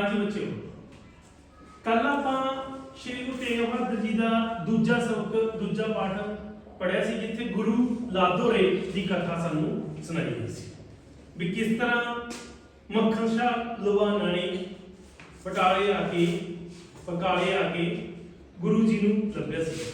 ਹਾਂਜੀ ਬੱਚਿਓ। ਕੱਲ ਆਪਾਂ ਸ਼੍ਰੀ ਗੁਰੂ ਤੇਗ ਬਹਾਦਰ ਜੀ ਦਾ ਦੂਜਾ ਸਬਕ, ਦੂਜਾ ਪਾਠ ਪੜਿਆ ਸੀ, ਜਿੱਥੇ ਗੁਰੂ ਲਾਦੋਰੇ ਦੀ ਕਥਾ ਸਾਨੂੰ ਸੁਣਾਈ ਗਈ ਸੀ। ਵੀ ਕਿਸ ਤਰ੍ਹਾਂ ਮੱਖਣ ਸ਼ਾਹ ਲੁਬਾਨਾ ਨੇ ਬਟਾਲੇ ਆ ਕੇ, ਪਕਾਲੇ ਆ ਕੇ ਗੁਰੂ ਜੀ ਨੂੰ ਲੱਭਿਆ ਸੀ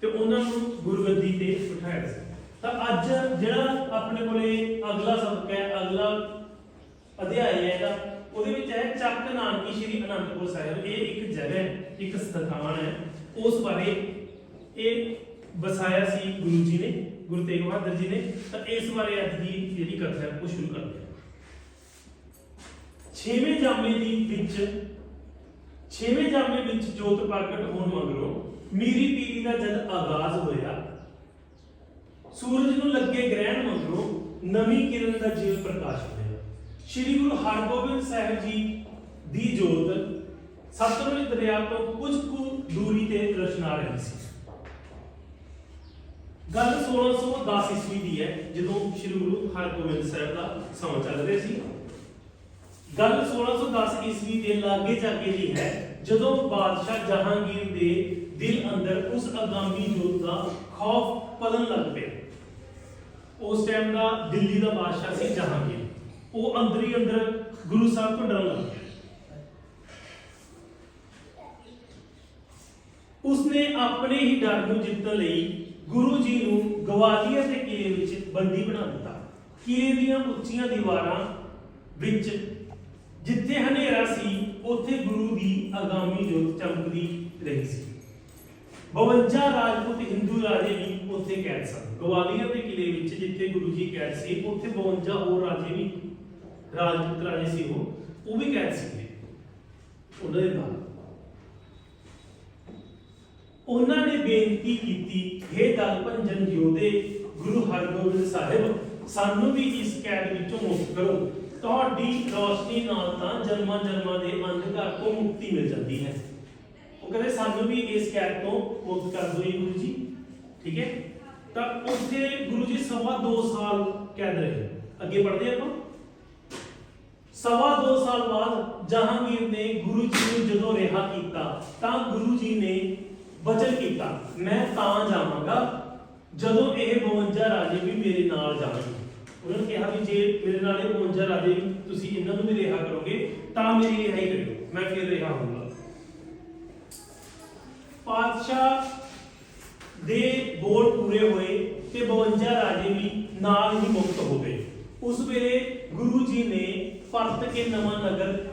ਤੇ ਉਹਨਾਂ ਨੂੰ ਗੁਰਗੱਦੀ ਤੇ ਬਿਠਾਇਆ ਸੀ। ਤਾਂ ਅੱਜ ਜਿਹੜਾ ਆਪਣੇ ਕੋਲੇ ਅਗਲਾ ਸਬਕ ਹੈ, ਅਗਲਾ ਅਧਿਆਇ ਹੈ ਇਹਦਾ ਉਹਦੇ ਵਿੱਚ ਹੈ ਚੱਕ ਨਾਨਕੀ ਸ਼੍ਰੀ ਅਨੰਦਪੁਰ ਸਾਹਿਬ। ਇਹ ਇੱਕ ਜਗ੍ਹਾ ਹੈ, ਇੱਕ ਸਥਾਨ ਹੈ। ਉਸ ਬਾਰੇ ਇਹ ਵਸਾਇਆ ਸੀ ਗੁਰੂ ਜੀ ਨੇ, ਗੁਰੂ ਤੇਗ ਬਹਾਦਰ ਜੀ ਨੇ। ਤਾਂ ਇਸ ਬਾਰੇ ਅੱਜ ਦੀ ਜਿਹੜੀ ਕਥਾ ਹੈ, ਉਹ ਸ਼ੁਰੂ ਕਰਦੇ ਹਾਂ। ਛੇਵੇਂ ਜਾਮੇ ਦੀ ਵਿੱਚ, ਛੇਵੇਂ ਜਾਮੇ ਵਿੱਚ ਜੋਤ ਪ੍ਰਗਟ ਹੋਣ ਮਗਰੋਂ ਮੀਰੀ ਪੀਰੀ ਦਾ ਜਦ ਆਗਾਜ਼ ਹੋਇਆ, ਸੂਰਜ ਨੂੰ ਲੱਗੇ ਗ੍ਰਹਿਣ ਮਗਰੋਂ ਨਵੀਂ ਕਿਰਨ ਦਾ ਜੀਵ ਪ੍ਰਕਾਸ਼ ਹੋਇਆ। ਸ੍ਰੀ ਗੁਰੂ ਹਰਗੋਬਿੰਦ ਸਾਹਿਬ ਜੀ ਦੀ ਜੋਤ ਸਤਲੁਜ ਦਰਿਆ ਤੋਂ ਕੁਝ ਕੁ ਦੂਰੀ ਤੇ ਰਚਨਾ ਰਹੀ ਸੀ। ਗੱਲ 1610 ਈਸਵੀ ਦੀ ਹੈ, ਜਦੋਂ ਸ੍ਰੀ ਗੁਰੂ ਹਰਗੋਬਿੰਦ ਸਾਹਿਬ ਦਾ ਸਮਾਂ ਚੱਲ ਰਿਹਾ ਸੀ। ਗੱਲ 1610 ਈਸਵੀ ਦੇ ਲਾਗੇ ਜਾਗੇ ਦੀ ਹੈ, ਜਦੋਂ ਬਾਦਸ਼ਾਹ ਜਹਾਂਗੀਰ ਦੇ ਦਿਲ ਅੰਦਰ ਉਸ ਅਗਾਮੀ ਜੋਤ ਦਾ ਖੌਫ ਪਲਣ ਲੱਗ ਪਿਆ। ਉਸ ਟਾਈਮ ਦਾ ਦਿੱਲੀ ਦਾ ਬਾਦਸ਼ਾਹ ਸੀ ਜਹਾਂਗੀਰ। ਉਹ ਅੰਦਰ ਹੀ ਅੰਦਰ ਗੁਰੂ ਸਾਹਿਬ ਤੋਂ ਡਰਨ ਲੱਗ ਗਿਆ। ਉਸਨੇ ਆਪਣੇ ਹੀ ਡਰ ਨੂੰ ਜਿੱਤਣ ਲਈ ਗੁਰੂ ਜੀ ਨੂੰ ਗਵਾਲੀਅਰ ਦੇ ਕਿਲੇ ਵਿੱਚ ਬੰਦੀ ਬਣਾ ਦਿੱਤਾ। ਕਿਲੇ ਦੀਆਂ ਉੱਚੀਆਂ ਦੀਵਾਰਾਂ ਵਿੱਚ ਜਿੱਥੇ ਹਨੇਰਾ ਸੀ, ਉੱਥੇ ਗੁਰੂ ਦੀ ਆਗਾਮੀ ਜੋਤ ਚਮਕਦੀ ਰਹੀ ਸੀ। 52 ਰਾਜਪੂਤ ਹਿੰਦੂ ਰਾਜੇ ਵੀ ਉੱਥੇ ਕੈਦ ਸਨ। ਗਵਾਲੀਅਰ ਦੇ ਕਿਲੇ ਵਿੱਚ ਜਿੱਥੇ ਗੁਰੂ ਜੀ ਕੈਦ ਸੀ, ਉੱਥੇ 52 ਹੋਰ ਰਾਜੇ ਵੀ ਰਾਜਪੂਤ ਰਾਜੇ ਸੀ ਉਹ ਉਹ ਵੀ ਕੈਦ ਸੀ ਉਹਨਾਂ ਦੇ ਨਾਲ। ਉਹਨਾਂ ਨੇ ਬੇਨਤੀ ਕੀਤੀ हे ਦਲ ਭੰਜਨ ਯੋਧੇ, ਗੁਰੂ ਹਰਗੋਬਿੰਦ ਸਾਹਿਬ, ਸਾਨੂੰ ਵੀ ਇਸ ਕੈਦ ਵਿੱਚੋਂ ਮੁਕਤ ਕਰੋ। ਤੁਹਾਡੀ ਰੋਸ਼ਨੀ ਨਾਲ ਤਾਂ ਜਨਮਾਂ ਜਨਮਾਂ ਦੇ ਅੰਧਕਾਰ ਤੋਂ ਮੁਕਤੀ ਮਿਲ ਜਾਂਦੀ ਹੈ। ਉਹ ਕਹਿੰਦੇ, ਸਾਨੂੰ ਵੀ ਇਸ ਕੈਦ ਤੋਂ ਮੁਕਤ ਕਰ ਦਿਓ ਗੁਰੂ ਜੀ। ਠੀਕ ਹੈ? ਤਾਂ ਉੱਥੇ ਗੁਰੂ ਜੀ ਸਵਾ 2 ਸਾਲ ਕੈਦ ਰਹੇ। ਅੱਗੇ ਪੜ੍ਹਦੇ ਆਪਾਂ। ਸਵਾ 2 ਸਾਲ ਬਾਅਦ ਜਹਾਂਗੀਰ ਨੇ ਗੁਰੂ ਜੀ ਨੂੰ ਜਦੋਂ ਰਿਹਾ ਕੀਤਾ, ਤਾਂ ਗੁਰੂ ਜੀ ਨੇ ਵਚਨ ਕੀਤਾ, ਮੈਂ ਤਾਂ ਜਾਵਾਂਗਾ ਜਦੋਂ ਇਹ 52 ਰਾਜੇ ਵੀ ਮੇਰੇ ਨਾਲ ਜਾਣਗੇ। ਉਹਨਾਂ ਨੇ ਕਿਹਾ ਵੀ ਜੇ ਮੇਰੇ ਨਾਲ ਇਹ 52 ਰਾਜੇ ਤੁਸੀਂ ਇਹਨਾਂ ਨੂੰ ਵੀ ਰਿਹਾ ਕਰੋਗੇ, ਤਾਂ ਮੇਰੀ ਰਿਹਾਈ ਕਰਿਓ, ਮੈਂ ਫਿਰ ਰਿਹਾ ਹੋਊਂਗਾ। ਪਾਤਸ਼ਾਹ ਦੇ ਬੋਲ ਪੂਰੇ ਹੋਏ ਤੇ 52 ਰਾਜੇ ਵੀ ਨਾਲ ਹੀ ਮੁਕਤ ਹੋ ਗਏ। ਉਸ ਵੇਲੇ ਗੁਰੂ ਜੀ ਨੇ ਪਰਤ ਕੇ ਨਵਾਂ ਨਗਰ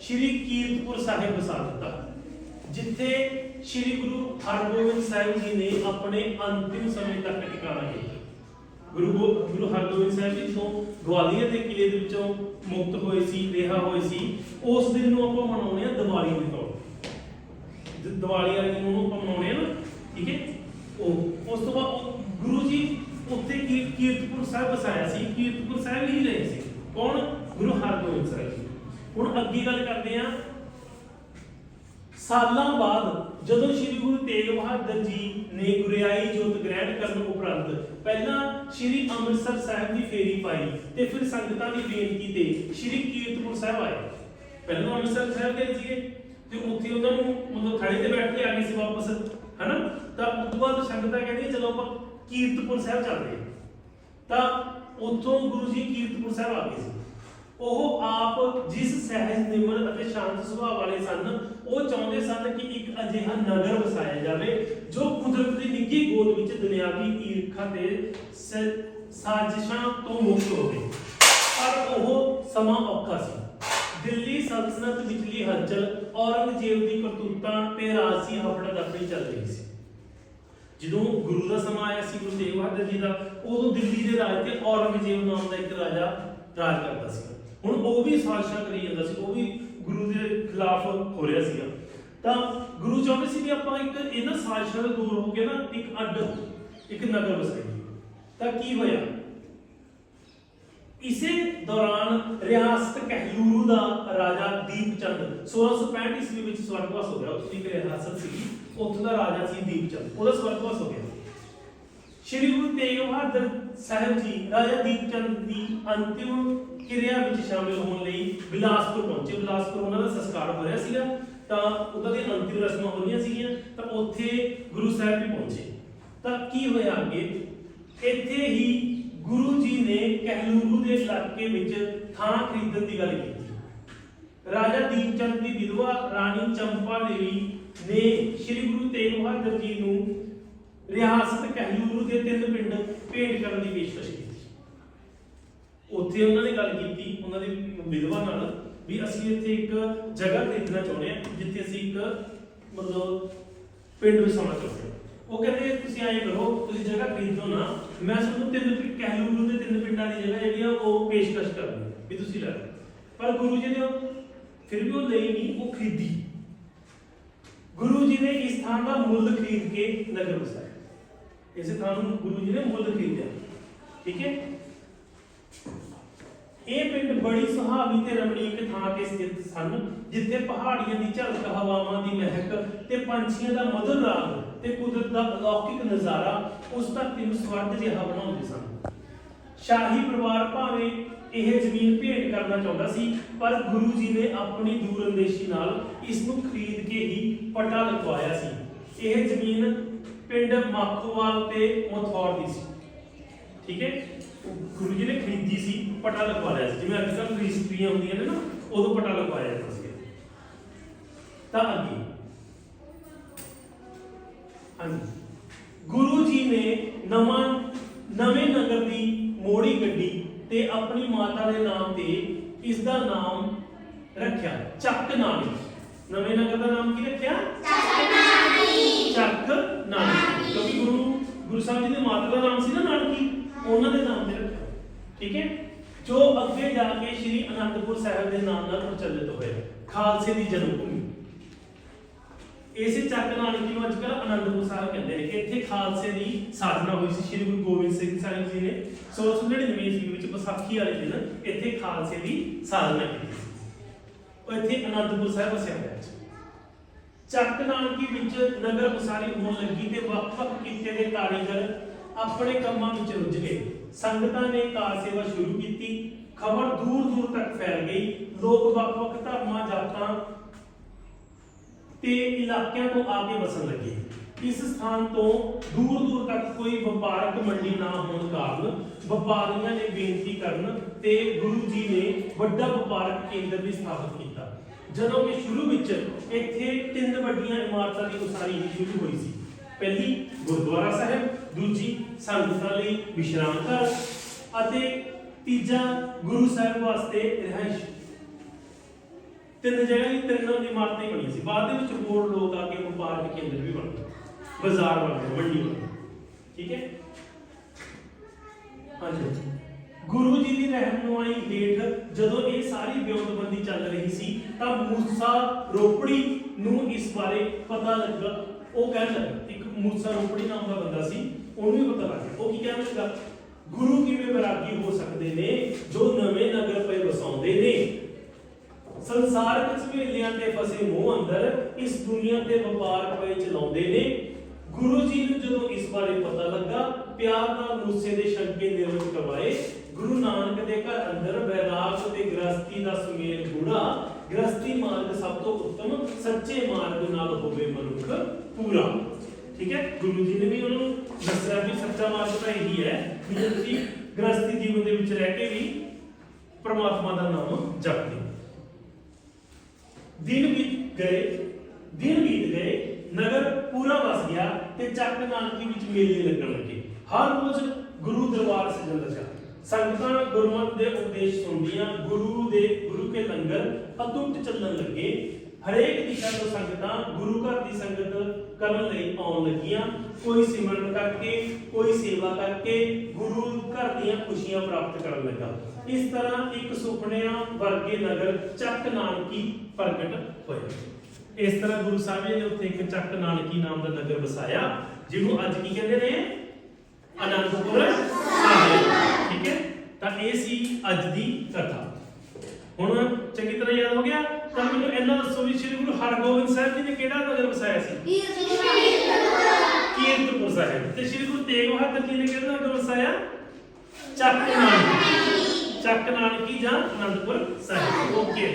ਸ਼੍ਰੀ ਕੀਰਤਪੁਰ ਸਾਹਿਬ ਵਸਾ ਦਿੱਤਾ। ਜਿੱਥੇ ਸ਼੍ਰੀ ਗੁਰੂ ਹਰਗੋਬਿੰਦ ਸਾਹਿਬ ਜੀ ਨੇ ਆਪਣੇ ਅੰਤਿਮ ਸਮੇਂ ਤੱਕ ਟਿਕਾਣਾ ਕੀਤਾ। ਗੁਰੂ ਗੁਰੂ ਹਰਗੋਬਿੰਦ ਸਾਹਿਬ ਜੀ ਤੋਂ ਗਵਾਲੀਅਰ ਦੇ ਕਿਲੇ ਦੇ ਵਿੱਚੋਂ ਮੁਕਤ ਹੋਏ ਸੀ, ਰਿਹਾ ਹੋਏ ਸੀ, ਉਸ ਦਿਨ ਨੂੰ ਆਪਾਂ ਮਨਾਉਂਦੇ ਆ ਦੀਵਾਲੀ ਦੇ ਤੌਰ ਤੇ। ਦੀਵਾਲੀ ਵਾਲੇ ਦਿਨ ਨੂੰ ਆਪਾਂ ਮਨਾਉਂਦੇ ਆ ਨਾ, ਠੀਕ ਹੈ? ਉਹ, ਉਸ ਤੋਂ ਬਾਅਦ ਗੁਰੂ ਜੀ ਉੱਥੇ ਕੀਰਤਪੁਰ ਸਾਹਿਬ ਵਸਾਇਆ ਸੀ, ਕੀਰਤਪੁਰ ਸਾਹਿਬ ਹੀ ਰਹੇ ਸੀ। ਕੌਣ? ਗੁਰੂ ਹਰਗੋਬਿੰਦ ਸਾਹਿਬ ਜੀ। ਹੁਣ ਅੱਗੇ ਗੱਲ ਕਰਦੇ ਆ ਸਾਲਾਂ ਬਾਅਦ ਜਦੋਂ ਸ੍ਰੀ ਗੁਰੂ ਤੇਗ ਬਹਾਦਰ ਜੀ ਨੇ ਗੁਰਿਆਈ ਜੋਤ ਗ੍ਰਹਿਣ ਕਰਨ ਉਪਰੰਤ ਪਹਿਲਾਂ ਸ੍ਰੀ ਅੰਮ੍ਰਿਤਸਰ ਸਾਹਿਬ ਦੀ ਫੇਰੀ ਪਾਈ ਤੇ ਫਿਰ ਸੰਗਤਾਂ ਦੀ ਬੇਨਤੀ ਤੇ ਸ੍ਰੀ ਕੀਰਤਪੁਰ ਸਾਹਿਬ ਆਏ। ਪਹਿਲਾਂ ਅੰਮ੍ਰਿਤਸਰ ਸਾਹਿਬ ਗਏ ਸੀਗੇ ਤੇ ਉੱਥੇ ਉਹਨਾਂ ਨੂੰ ਮਤਲਬ ਥੜੇ ਤੇ ਬੈਠ ਕੇ ਆ ਗਏ ਸੀ ਵਾਪਸ, ਹਨਾ? ਤਾਂ ਉਸ ਤੋਂ ਬਾਅਦ ਸੰਗਤਾਂ ਕਹਿੰਦੀ ਚਲੋ ਆਪਾਂ ਕੀਰਤਪੁਰ ਸਾਹਿਬ ਚੱਲਦੇ ਹਾਂ। ਤਾਂ ਉੱਥੋਂ ਗੁਰੂ ਜੀ ਕੀਰਤਪੁਰ ਸਾਹਿਬ ਆ ਗਏ ਸੀ। ਉਹ ਆਪ ਜਿਸ ਸਹਿਜ, ਨਿਮਰ ਅਤੇ ਸ਼ਾਂਤ ਸੁਭਾਅ ਵਾਲੇ ਸਨ, ਉਹ ਚਾਹੁੰਦੇ ਸਨ ਕਿ ਇੱਕ ਅਜਿਹਾ ਨਗਰ ਵਸਾਇਆ ਜਾਵੇ, ਜੋ ਕੁਦਰਤ ਦੀ ਨਿੱਘੀ ਗੋਦ ਵਿੱਚ ਦੁਨਿਆਵੀ ਈਰਖਾ ਤੇ ਸਾਜ਼ਿਸ਼ਾਂ ਤੋਂ ਮੁਕਤ ਹੋਵੇ। ਪਰ ਉਹ ਸਮਾਂ ਔਖਾ ਸੀ। ਦਿੱਲੀ ਸਲਤਨਤ ਵਿਚਲੀ ਹਲਚਲ ਔਰੰਗਜ਼ੇਬ ਦੀ ਕਰਤੂਤਾਂ ਤੇ ਰਾਜਸੀ ਹਫੜਾ ਦਫੜੀ ਚੱਲ ਰਹੀ ਸੀ। ਜਦੋਂ ਗੁਰੂ ਦਾ ਸਮਾਂ ਆਇਆ ਸੀ, ਗੁਰੂ ਤੇਗ ਬਹਾਦਰ ਜੀ ਦਾ, ਉਦੋਂ ਦਿੱਲੀ ਦੇ ਰਾਜ ਤੇ ਔਰੰਗਜ਼ੇਬ ਨਾਮ ਦਾ ਇੱਕ ਰਾਜਾ ਰਾਜ ਕਰਦਾ ਸੀ। ਹੁਣ ਉਹ ਵੀ ਸਾਜ਼ਿਸ਼ਾਂ ਕਰੀ ਜਾਂਦਾ ਸੀ, ਉਹ ਵੀ ਗੁਰੂ ਦੇ ਖਿਲਾਫ ਹੋ ਰਿਹਾ ਸੀਗਾ। ਤਾਂ ਗੁਰੂ ਚਾਹੁੰਦੇ ਸੀ ਵੀ ਆਪਾਂ ਇੱਕ ਇਹਨਾਂ ਸਾਜ਼ਿਸ਼ਾਂ ਤੋਂ ਦੂਰ ਹੋ ਕੇ ਨਾ ਇੱਕ ਅੱਡ, ਇੱਕ ਨਗਰ ਵਸਾਈਏ। ਤਾਂ ਕੀ ਹੋਇਆ? ਇਸੇ ਦੌਰਾਨ ਰਿਆਸਤ ਕਹਿਲੂਰੂ ਦਾ ਰਾਜਾ ਦੀਪਚੰਦ 1665 ਈਸਵੀ ਵਿੱਚ ਸਵਰਗਵਾਸ ਹੋ ਗਿਆ। ਉਸ ਦੀ ਰਿਆਸਤ ਸੀ ਉੱਥੋਂ ਦਾ ਰਾਜਾ ਸੀ ਦੀਪਚੰਦ। ਉਹਦਾ ਸਵਰਗਵਾਸ ਹੋ ਗਿਆ। ਸ਼੍ਰੀ ਗੁਰੂ ਤੇਗ ਬਹਾਦਰ ਸਾਹਿਬ ਜੀ, ਰਾਜਾ ਦੀਪ ਦੀ ਅੰਤਿਮ ਕਿਰਿਆ ਵਿੱਚ ਸ਼ਾਮਿਲ ਹੋਣ ਲਈ ਬਿਲਾਸਪੁਰ ਪਹੁੰਚੇ। ਬਿਲਾਸਪੁਰ ਉਹਨਾਂ ਦਾ ਸੰਸਕਾਰ ਹੋ ਰਿਹਾ ਸੀਗਾ, ਤਾਂ ਉਹਨਾਂ ਦੀ ਅੰਤਿਮ ਰਸਮਾਂ ਹੋ ਰਹੀਆਂ ਸੀਗੀਆਂ, ਤਾਂ ਉੱਥੇ ਗੁਰੂ ਸਾਹਿਬ ਵੀ ਪਹੁੰਚੇ। ਤਾਂ ਕੀ ਹੋਇਆ ਅੱਗੇ? ਇੱਥੇ ਹੀ ਗੁਰੂ ਜੀ ਨੇ ਕਹਿਲੂਰੂ ਦੇ ਇਲਾਕੇ ਵਿੱਚ ਥਾਂ ਖਰੀਦਣ ਦੀ ਗੱਲ ਕੀਤੀ। ਰਾਜਾ ਦੀਪ ਚੰਦ ਦੀ ਵਿਧਵਾ ਰਾਣੀ ਚੰਪਾ ਦੇਵੀ ਨੇ ਸ੍ਰੀ ਗੁਰੂ ਤੇਗ ਬਹਾਦਰ ਜੀ ਨੂੰ ਰਿਆਸਤ ਕਹਿਲੂਰੂ ਦੇ ਤਿੰਨ ਪਿੰਡ ਭੇਟ ਕਰਨ ਦੀ ਪੇਸ਼ਕਸ਼ ਕੀਤੀ। ਉੱਥੇ ਉਹਨਾਂ ਨੇ ਗੱਲ ਕੀਤੀ, ਉਹਨਾਂ ਦੀ ਵਿਧਵਾ ਨਾਲ, ਵੀ ਅਸੀਂ ਇੱਥੇ ਇੱਕ ਜਗ੍ਹਾ ਖਰੀਦਣਾ ਚਾਹੁੰਦੇ ਹਾਂ, ਜਿੱਥੇ ਅਸੀਂ ਇੱਕ ਮਤਲਬ ਪਿੰਡ ਵਸਾਉਣਾ ਚਾਹੁੰਦੇ ਹਾਂ। ਉਹ ਕਹਿੰਦੇ, ਤੁਸੀਂ ਐਂ ਕਰੋ, ਤੁਸੀਂ ਜਗ੍ਹਾ ਖਰੀਦੋ ਨਾ, ਮੈਂ ਤੁਹਾਨੂੰ ਤਿੰਨ ਕਹਿਲੂਰੂ ਦੇ ਤਿੰਨ ਪਿੰਡਾਂ ਦੀ ਜਗ੍ਹਾ ਜਿਹੜੀ ਆ, ਉਹ ਪੇਸ਼ਕਸ਼ ਕਰਨੀ ਵੀ ਤੁਸੀਂ ਲੈ ਪਰ ਗੁਰੂ ਜੀ ਨੇ ਫਿਰ ਵੀ ਉਹ ਲਈ ਨਹੀਂ, ਉਹ ਖਰੀਦੀ। ਗੁਰੂ ਜੀ ਨੇ ਇਸ ਥਾਂ ਦਾ ਮੁੱਲ ਖਰੀਦ ਕੇ ਨਗਰ ਵਸਾਇਆ। ਇਸੇ ਥਾਂ ਨੂੰ ਗੁਰੂ ਜੀ ਨੇ ਮੁੱਲ ਖਰੀਦਿਆ। ਠੀਕ ਹੈ? ਇਹ ਪਿੰਡ ਬੜੀ ਸੁਹਾਵੀ ਤੇ ਰਮਣੀਕ ਥਾਂ ਤੇ ਸਥਿਤ ਸਨ, ਜਿੱਥੇ ਪਹਾੜੀਆਂ ਦੀ ਝਲਕ, ਹਵਾਵਾਂ ਦੀ ਮਹਿਕ ਤੇ ਪੰਛੀਆਂ ਦਾ ਮਧੁਰ ਰਾਗ ਤੇ ਕੁਦਰਤ ਦਾ ਅਲੌਕਿਕ ਨਜ਼ਾਰਾ ਉਸ ਧਰਤੀ ਨੂੰ ਸਵਰਗ ਜਿਹਾ ਬਣਾਉਂਦੇ ਸਨ। ਸ਼ਾਹੀ ਪਰਿਵਾਰ ਭਾਵੇਂ ਇਹ ਜ਼ਮੀਨ ਭੇਟ ਕਰਨਾ ਚਾਹੁੰਦਾ ਸੀ, ਪਰ ਗੁਰੂ ਜੀ ਨੇ ਆਪਣੀ ਦੂਰਅੰਦੇਸ਼ੀ ਨਾਲ ਇਸ ਨੂੰ ਖਰੀਦ ਕੇ ਹੀ ਪਟਾ ਲਗਵਾਇਆ ਸੀ। ਇਹ ਜ਼ਮੀਨ ਪਿੰਡ ਮਾਖੋਵਾਲ ਤੇ ਮਥੌਰ ਦੀ ਸੀ। ਠੀਕ ਹੈ? ਗੁਰੂ ਜੀ ਨੇ ਖਰੀਦੀ ਸੀ ਪਟਾ ਲਗਵਾ ਲਿਆ ਸੀ। ਜਿਵੇਂ ਅੱਜ ਕੱਲ੍ਹ ਰਜਿਸਟਰੀਆਂ ਹੁੰਦੀਆਂ ਨੇ ਨਾ ਉਦੋਂ ਪਟਾ ਲਗਵਾਇਆ ਜਾਂਦਾ ਸੀ। ਤਾਂ ਅੱਗੇ। ਹਾਂਜੀ। ਗੁਰੂ ਜੀ ਨੇ ਨਵਾਂ ਨਵੇਂ ਨਗਰ ਦੀ ਮੋੜੀ ਗੱਡੀ ਤੇ ਆਪਣੀ ਮਾਤਾ ਦੇ ਨਾਮ ਤੇ ਇਸ ਦਾ ਨਾਮ ਰੱਖਿਆ। ਚੱਕ ਨਾਨੀ ਨਵੇਂ ਨਗਰ ਦਾ ਨਾਮ ਕੀ ਰੱਖਿਆ? ਚੱਕ ਗੁਰੂ ਗੁਰੂ ਸਾਹਿਬ ਜੀ ਦੇ ਮਾਤਾ ਦਾ ਨਾਮ ਸੀ ਨਾ ਨਾਨਕੀ, ਉਹਨਾਂ ਦੇ ਨਾਮ ਤੇ ਰੱਖਿਆ। ਠੀਕ ਹੈ? ਜੋ ਅੱਗੇ ਜਾ ਕੇ ਸ੍ਰੀ ਅਨੰਦਪੁਰ ਸਾਹਿਬ ਦੇ ਨਾਮ ਨਾਲ ਪ੍ਰਚਲਿਤ ਹੋਇਆ, ਖਾਲਸੇ ਦੀ ਜਨਮ ਭੂਮੀ ਇਸੇ ਚੱਕ ਨਾਨਕੀ ਨੂੰ ਅੱਜਕੱਲ ਅਨੰਦਪੁਰ ਸਾਹਿਬ ਕਹਿੰਦੇ ਨੇ ਕਿ ਇੱਥੇ ਖਾਲਸੇ ਦੀ ਸਾਜਨਾ ਹੋਈ ਸੀ, ਸ੍ਰੀ ਗੁਰੂ ਗੋਬਿੰਦ ਸਿੰਘ ਸਾਹਿਬ ਜੀ ਨੇ 1699 ਈਸਵੀ ਵਿੱਚ ਵਿਸਾਖੀ ਵਾਲੇ ਦਿਨ ਇੱਥੇ ਖਾਲਸੇ ਦੀ ਸਾਧਨਾ ਕੀਤੀ ਸੀ। ਉਹ ਇੱਥੇ ਅਨੰਦਪੁਰ ਸਾਹਿਬ ਵਸਿਆ ਹੋਇਆ ਸੀ। ਚੱਕ ਨਾਨਕੀ ਵਿੱਚ ਨਗਰ ਉਸਾਰੀ ਹੋਣ ਲੱਗੀ ਤੇ ਵੱਖ-ਵੱਖ ਕਿੱਤੇ ਦੇ ਕਾਰੀਗਰ ਆਪਣੇ ਕੰਮਾਂ ਵਿੱਚ ਰੁੱਝ ਗਏ। ਸੰਗਤਾਂ ਨੇ ਕਾਰ ਸੇਵਾ ਸ਼ੁਰੂ ਕੀਤੀ। ਖਬਰ ਦੂਰ-ਦੂਰ ਤੱਕ ਫੈਲ ਗਈ। ਲੋਕ ਵੱਖ-ਵੱਖ ਧਰਮਾਂ, ਜਾਤਾਂ ਤੇ ਇਲਾਕਿਆਂ ਤੋਂ ਆ ਕੇ ਵਸਣ ਲੱਗੇ। ਇਸ ਸਥਾਨ ਤੋਂ ਦੂਰ-ਦੂਰ ਤੱਕ ਕੋਈ ਵਪਾਰਕ ਮੰਡੀ ਨਾ ਹੋਣ ਕਾਰਨ ਵਪਾਰੀਆਂ ਨੇ ਬੇਨਤੀ ਕਰਨ ਤੇ ਗੁਰੂ ਜੀ ਨੇ ਵੱਡਾ ਵਪਾਰਕ ਕੇਂਦਰ ਵੀ ਸਥਾਪਿਤ ਕੀਤਾ। ਜਦੋਂ ਕਿ ਸ਼ੁਰੂ ਵਿੱਚ ਇੱਥੇ ਤਿੰਨ ਵੱਡੀਆਂ ਇਮਾਰਤਾਂ ਦੀ ਉਸਾਰੀ ਸ਼ੁਰੂ ਹੋਈ ਸੀ। ਪਹਿਲੀ, ਗੁਰਦੁਆਰਾ ਸਾਹਿਬ, ਦੂਜੀ, ਸੰਗਤਾਂ ਲਈ ਵਿਸ਼ਰਾਮ ਘਰ ਅਤੇ ਤੀਜਾ, ਗੁਰੂ ਸਾਹਿਬ ਵਾਸਤੇ ਰਿਹਾਇਸ਼। ਤਿੰਨ ਜਗ੍ਹਾ ਦੀ ਇਮਾਰਤਾਂ ਹੀ ਬਣੀਆਂ ਸੀ। ਬਾਅਦ ਦੇ ਵਿੱਚ ਹੋਰ ਲੋਕ ਆ ਕੇ ਵਪਾਰਕ ਕੇਂਦਰ ਵੀ ਬਣ ਗਏ। ਬਾਜ਼ਾਰ ਬਣ ਗਏ, ਮੰਡੀ ਬਣ ਗਈ। ਦੀ ਹੇਠ ਜਦੋਂ ਇਹ ਸਾਰੀ ਵਿਉਂਤਬੰਦੀ ਚੱਲ ਰਹੀ ਸੀ, ਤਾਂ ਮੂਸਾ ਰੋਪੜੀ ਨੂੰ ਇਸ ਬਾਰੇ ਪਤਾ ਲੱਗਾ। ਉਹ ਕਹਿਣ ਲੱਗਾ, ਇੱਕ ਮੂਸਾ ਰੋਪੜੀ ਨਾਮ ਦਾ ਬੰਦਾ ਸੀ, ਉਹਨੂੰ ਵੀ ਪਤਾ ਲੱਗ ਉਹ ਕੀ ਕਹਿਣ ਲੱਗਾ? ਗੁਰੂ ਕਿਵੇਂ ਵਿਰਾਗੀ ਹੋ ਸਕਦੇ ਨੇ, ਜੋ ਨਵੇਂ ਨਗਰ ਪਏ ਵਸਾਉਂਦੇ ਨੇ? ਸੰਸਾਰਕ ਝਵੇਲਿਆਂ ਤੇ ਫਸੇ ਮੋਹ ਅੰਦਰ, ਇਸ ਦੁਨੀਆ ਤੇ ਵਪਾਰ ਪਏ ਚਲਾਉਂਦੇ ਨੇ। ਗੁਰੂ ਜੀ ਨੂੰ ਜਦੋਂ ਇਸ ਬਾਰੇ ਪਤਾ ਲੱਗਾ, ਪਿਆਰ ਨਾਲ ਮੂਸੇ ਦੇ ਸ਼ੰਕੇ ਨਿਰਮਿਤ ਕਰਵਾਏ ਗੁਰੂ ਨਾਨਕ ਦੇ ਘਰ ਅੰਦਰ ਵੈਰਾਗ ਤੇ ਗ੍ਰਸਤੀ ਦਾ ਸੁਮੇਲ ਗੂੜਾ ਗ੍ਰਸਤੀ ਮਾਰਗ ਸਭ ਤੋਂ ਉੱਤਮ, ਸੱਚੇ ਮਾਰਗ ਨਾਲ ਹੋਵੇ ਮਨੁੱਖ ਪੂਰਾ। ਠੀਕ ਹੈ? ਗੁਰੂ ਜੀ ਨੇ ਵੀ ਉਹਨਾਂ ਦੱਸਿਆ ਵੀ ਸੱਚਾ ਮਾਰਗ ਤਾਂ ਇਹੀ ਹੈ ਵੀ ਜੇ ਤੁਸੀਂ ਗ੍ਰਸਤੀ ਜੀਵਨ ਦੇ ਵਿੱਚ ਰਹਿ ਕੇ ਵੀ ਪ੍ਰਮਾਤਮਾ ਦਾ ਨਾਮ ਜਪਦੇ ਦਿਨ ਬੀਤ ਗਏ, ਦਿਨ ਬੀਤ ਗਏ, ਨਗਰ ਪੂਰਾ ਵਸ ਗਿਆ ਤੇ ਚੱਕ ਨਾਨਕੀ ਵਿੱਚ ਮੇਲੇ ਲੱਗਣ ਲੱਗੇ। ਹਰ ਰੋਜ਼ ਗੁਰੂ ਦਰਬਾਰ ਸਜਣ ਲੱਗਾ। ਸੰਗਤਾਂ ਗੁਰਮਤਿ ਦੇ ਉਪਦੇਸ਼ ਸੁਣਦੀਆਂ, ਗੁਰੂ ਦੇ, ਗੁਰੂ ਕੇ ਲੰਗਰ ਅਤੁੱਟ ਚੱਲਣ ਲੱਗੇ। ਹਰੇਕ ਦਿਸ਼ਾ ਤੋਂ ਸੰਗਤਾਂ ਗੁਰੂ ਘਰ ਦੀ ਸੰਗਤ ਕਰਨ ਲਈ ਆਉਣ ਲੱਗੀਆਂ। ਕੋਈ ਸਿਮਰਨ ਕਰਕੇ, ਕੋਈ ਸੇਵਾ ਕਰਕੇ ਗੁਰੂ ਘਰ ਦੀਆਂ ਖੁਸ਼ੀਆਂ ਪ੍ਰਾਪਤ ਕਰਨ ਲੱਗਾ। ਇਸ ਤਰ੍ਹਾਂ ਇੱਕ ਸੁਪਨਿਆਂ ਵਰਗੇ ਨਗਰ ਚੱਕ ਨਾਨਕੀ ਪ੍ਰਗਟ ਹੋਇਆ ਇਸ ਤਰ੍ਹਾਂ ਗੁਰੂ ਸਾਹਿਬ ਜੀ ਨੇ ਉੱਥੇ ਇੱਕ ਚੱਕ ਨਾਨਕੀ ਨਾਮ ਦਾ ਨਗਰ ਵਸਾਇਆ, ਜਿਹਨੂੰ ਅੱਜ ਕੀ ਕਹਿੰਦੇ ਨੇ? ਅਨੰਦਪੁਰ। ਸਾਹਿਬ ਠੀਕ ਹੈ? ਤਾਂ ਇਹ ਸੀ ਅੱਜ ਦੀ ਕਥਾ। ਹੁਣ ਚੰਗੀ ਤਰ੍ਹਾਂ ਯਾਦ ਹੋ ਗਿਆ? ਤਾਂ ਮੈਨੂੰ ਇਹਨਾਂ ਦੱਸੋ ਵੀ ਸ੍ਰੀ ਗੁਰੂ ਹਰਗੋਬਿੰਦ ਸਾਹਿਬ ਜੀ ਨੇ ਕਿਹੜਾ ਨਗਰ ਵਸਾਇਆ ਸੀ? ਕੀਰਤਪੁਰ ਸਾਹਿਬ। ਤੇ ਸ੍ਰੀ ਗੁਰੂ ਤੇਗ ਬਹਾਦਰ ਜੀ ਨੇ ਕਿਹੜਾ ਨਗਰ ਵਸਾਇਆ? ਚੱਕ ਨਾਨਕੀ। ਚੱਕ ਨਾਨਕੀ ਜਾਂ ਅਨੰਦਪੁਰ ਸਾਹਿਬ। ਓਕੇ